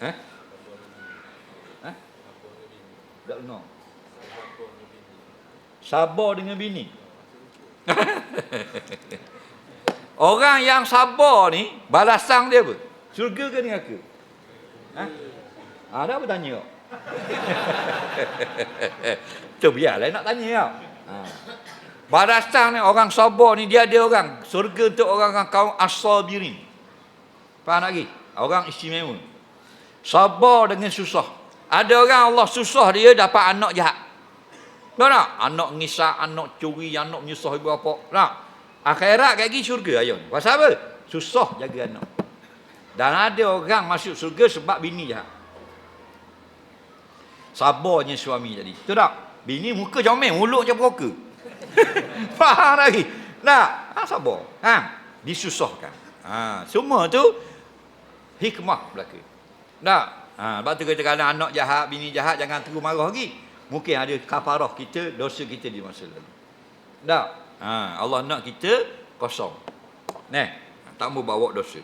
Eh? Eh? Tak benar. Sabar dengan bini. Orang yang sabar ni, balasan dia apa? Surga ke neraka? Ha? Ada apa tanya? Tu biarlah nak tanya tau. Ha. Balasan ni orang sabar ni dia ada orang surga untuk orang yang kaum as-sabirin. Faham lagi? Orang istimewa. Sabar dengan susah. Ada orang Allah susah dia dapat anak jahat. Tahu tak? Anak ngisak, anak curi, anak menyusah ibu bapa. Tak? Akhirat lagi syurga ayun. Pasal apa? Susah jaga anak. Dan ada orang masuk syurga sebab bini jahat. Sabarnya suami tadi. Betul tak? Bini muka comel, mulut macam peroka. Faham lagi? Nak? Ha, sabar. Ha? Disusahkan. Ha, semua tu hikmah belaka. Tak? Ha, sebab tu kita kata anak jahat, bini jahat, jangan terus marah lagi. Mungkin ada kafarah kita, dosa kita di masa lalu. Tak? Ha, Allah nak kita kosong. Neh, tak mau bawa dosa.